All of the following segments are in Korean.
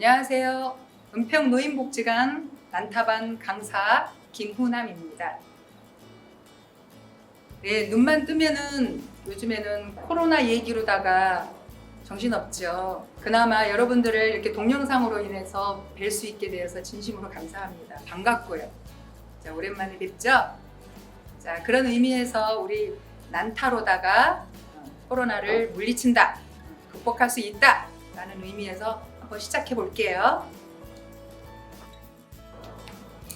안녕하세요. 은평 노인복지관 난타반 강사 김후남입니다. 네, 눈만 뜨면은 요즘에는 코로나 얘기로다가 정신없죠. 그나마 여러분들을 이렇게 동영상으로 인해서 뵐 수 있게 되어서 진심으로 감사합니다. 반갑고요. 자, 오랜만에 뵙죠? 자, 그런 의미에서 우리 난타로다가 어, 코로나를 물리친다, 극복할 수 있다 라는 의미에서 한번 시작해 볼게요.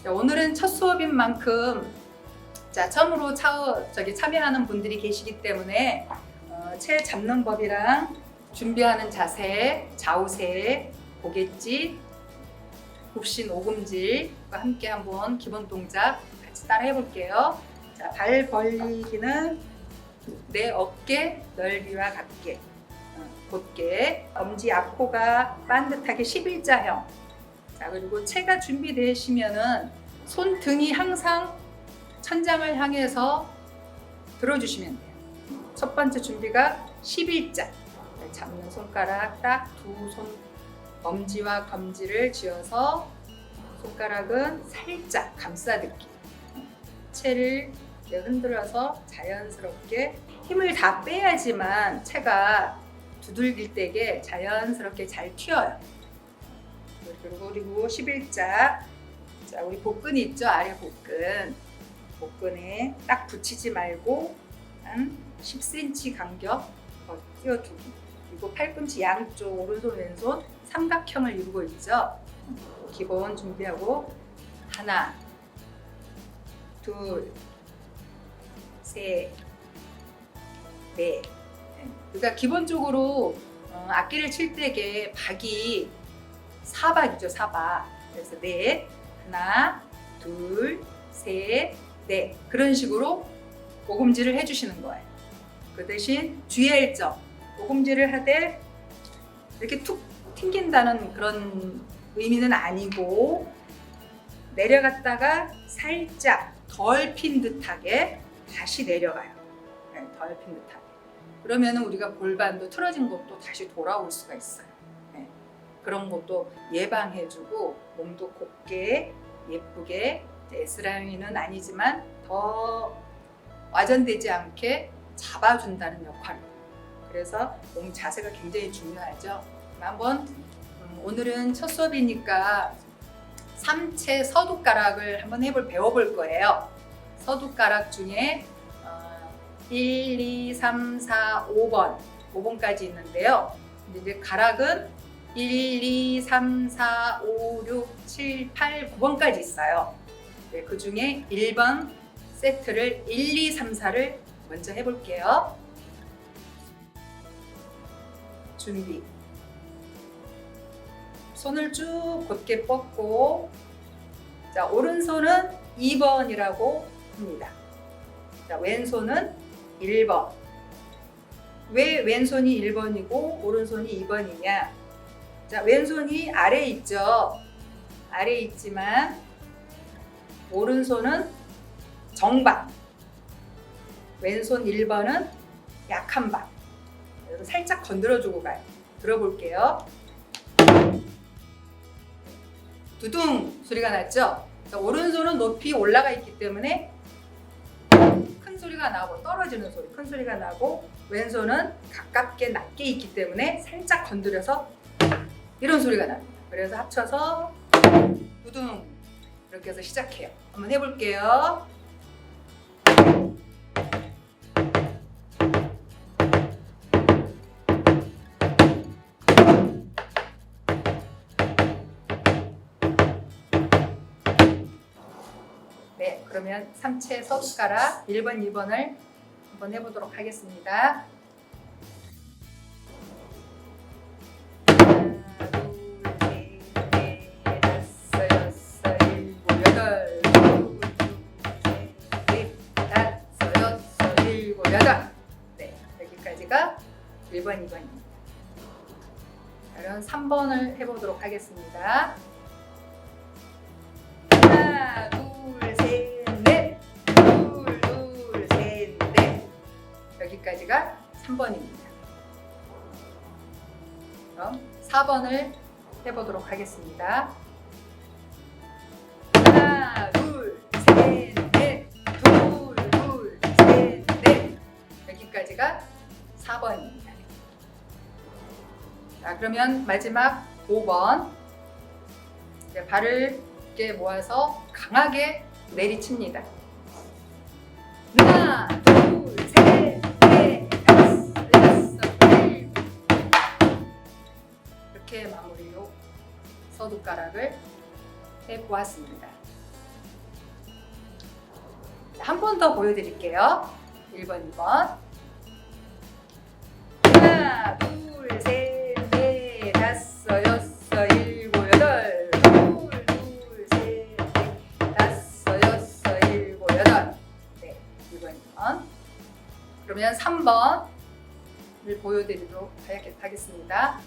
자, 오늘은 첫 수업인 만큼 자, 처음으로 차, 저기 참여하는 분들이 계시기 때문에 어, 채 잡는 법이랑 준비하는 자세, 좌우세, 고갯짓, 굽신 오금질과 함께 한번 기본 동작 같이 따라 해 볼게요. 자, 발 벌리기는 내 어깨 넓이와 같게 어, 곧게 엄지 앞코가 반듯하게 11자형. 자 그리고 체가 준비되시면은 손등이 항상 천장을 향해서 들어주시면 돼요. 첫 번째 준비가 11자. 잡는 손가락 딱 두 손 엄지와 검지를 쥐어서 손가락은 살짝 감싸듣기. 체를 흔들어서 자연스럽게 힘을 다 빼야지만 체가 두들길 때게 자연스럽게 잘 튀어요. 그리고 그리고 11자. 자 우리 복근 있죠? 아래 복근. 복근에 딱 붙이지 말고 한 10cm 간격 더 띄워주기. 그리고 팔꿈치 양쪽 오른손 왼손 삼각형을 이루고 있죠? 기본 준비하고. 하나 둘 셋, 넷. 그러니까 기본적으로 어, 악기를 칠 때게 박이 사박이죠, 사박. 그래서 넷, 하나, 둘, 셋, 넷. 그런 식으로 오금질을 해주시는 거예요. 그 대신 주의할 점, 오금질을 하되 이렇게 툭 튕긴다는 그런 의미는 아니고 내려갔다가 살짝 덜 핀 듯하게 다시 내려가요. 네, 덜핀 듯하게. 그러면 우리가 골반도 틀어진 것도 다시 돌아올 수가 있어요. 네, 그런 것도 예방해주고 몸도 곱게 예쁘게 S라인은 아니지만 더 와전되지 않게 잡아준다는 역할입니다. 그래서 몸 자세가 굉장히 중요하죠. 한번 음, 오늘은 첫 수업이니까 삼체 서두가락을 한번 해볼 배워볼 거예요. 서두가락 중에 어, 1, 2, 3, 4, 5번 5번까지 있는데요. 이제 가락은 1, 2, 3, 4, 5, 6, 7, 8, 9번까지 있어요. 네, 그 중에 1번 세트를 1, 2, 3, 4를 먼저 해볼게요. 준비. 손을 쭉 곧게 뻗고 자 오른손은 2번이라고 합니다. 자 왼손은 1번. 왜 왼손이 1번이고 오른손이 2번이냐? 자 왼손이 아래 있죠. 아래 있지만 오른손은 정방. 왼손 1번은 약한 방. 그래서 살짝 건드려 주고 가요. 들어볼게요. 두둥 소리가 났죠? 자, 오른손은 높이 올라가 있기 때문에 큰 소리가 나고 떨어지는 소리, 큰 소리가 나고 왼손은 가깝게 낮게 있기 때문에 살짝 건드려서 이런 소리가 납니다. 그래서 합쳐서 두둥 이렇게 해서 시작해요. 한번 해볼게요. 그러면 삼체 서숟가락 1번, 2번을 한번 해보도록 하겠습니다. 하나, 둘, 셋, 넷, 다섯, 여섯, 일곱, 여덟. 둘, 둘, 셋, 넷, 다섯, 여섯, 일곱, 여덟. 네, 여기까지가 1번, 2번입니다. 그럼 3번을 해보도록 하겠습니다. 하나, 둘, 3번입니다. 그럼 4번을 해보도록 하겠습니다. 하나, 둘, 셋, 넷, 둘, 둘, 셋, 넷. 여기까지가 4번입니다. 자, 그러면 마지막 5번. 이제 발을 이렇게 모아서 강하게 내리칩니다. 하나, 둘, 서두가락을 해보았습니다. 한 번 더 보여드릴게요. 1번, 2번. 하나, 둘, 셋, 넷, 다섯, 여섯, 일곱, 여덟. 둘, 둘, 셋, 넷, 다섯, 여섯, 일곱, 여덟. 네, 2번, 2번. 그러면 3번을 보여드리도록 하겠- 하겠습니다.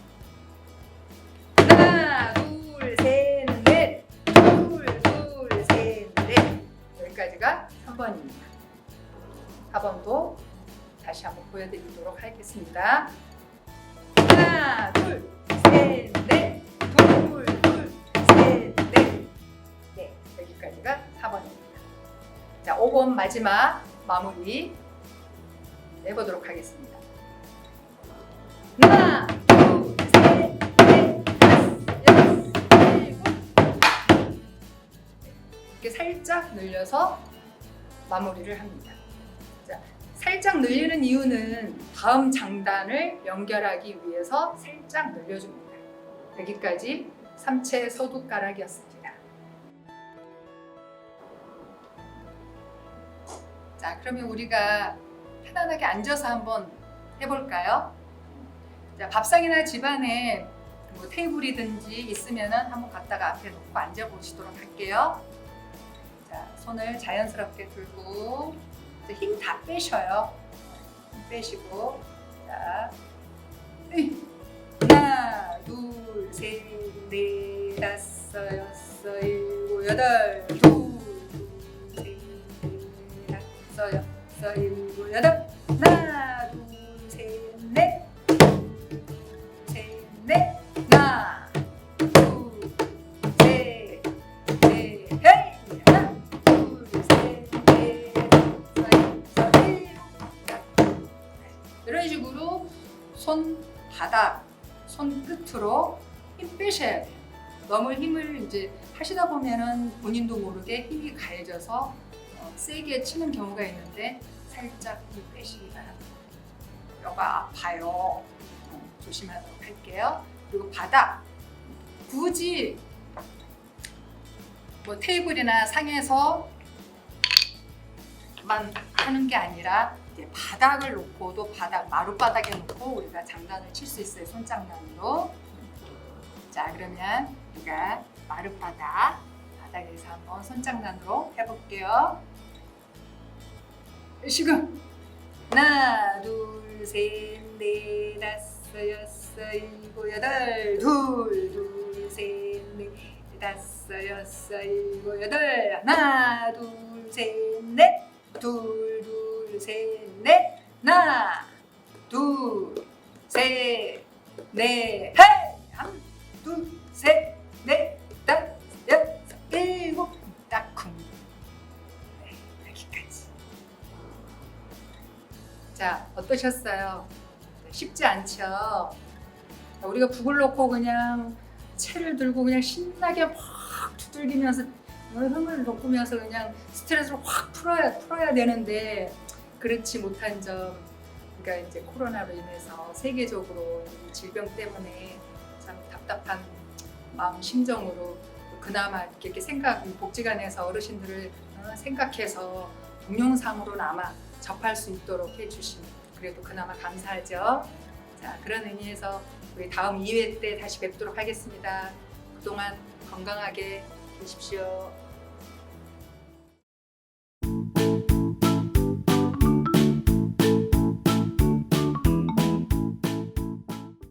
보여드리도록 하겠습니다. 하나, 둘, 셋, 넷. 둘, 둘, 셋, 넷. 네, 여기까지가 4번입니다. 자, 5번 마지막 마무리 해보도록 하겠습니다. 하나, 둘. 이렇게 살짝 늘려서 마무리를 합니다. 자, 살짝 늘리는 이유는 다음 장단을 연결하기 위해서 살짝 늘려줍니다. 여기까지 삼체 서두가락이었습니다. 자, 그러면 우리가 편안하게 앉아서 한번 해볼까요? 자, 밥상이나 집안에 뭐 테이블이든지 있으면은 한번 갖다가 앞에 놓고 앉아 보시도록 할게요. 자, 손을 자연스럽게 들고 힘 다 빼셔요. 힘 빼시고 자, 이제 하시다 보면은 본인도 모르게 힘이 가해져서 어, 세게 치는 경우가 있는데 살짝 힘 빼시기 바랍니다. 뼈가 아파요. 어, 조심하도록 할게요. 그리고 바닥 굳이 뭐 테이블이나 상에서 만 하는 게 아니라 바닥을 놓고도 바닥 마룻바닥에 놓고 우리가 장단을 칠 수 있어요 손장단으로 자 그러면 우리가 마룻바닥 바닥에서 한번 손장단으로 해볼게요 지금 하나 둘셋넷 다섯 여섯 일곱 여덟 둘둘셋넷 다섯 여섯 일곱 여덟 하나 둘셋넷 둘, 둘, 셋, 넷. 하나, 둘, 셋, 넷. 헤이! 한, 둘, 셋, 넷, 어떠셨어요? 쉽지 않죠? 우리가 북을 놓고 그냥 채를 들고 그냥 신나게 막 두들기면서 흥을 돋구면서 그냥 스트레스를 확 풀어야 풀어야 되는데 그렇지 못한 점 그러니까 이제 코로나로 인해서 세계적으로 이 질병 때문에 참 답답한 마음 심정으로 그나마 이렇게 생각 복지관에서 어르신들을 어, 생각해서 동영상으로나마 접할 수 있도록 해주시면 그래도 그나마 감사하죠. 자 그런 의미에서 우리 다음 2회 때 다시 뵙도록 하겠습니다. 그동안 건강하게 계십시오.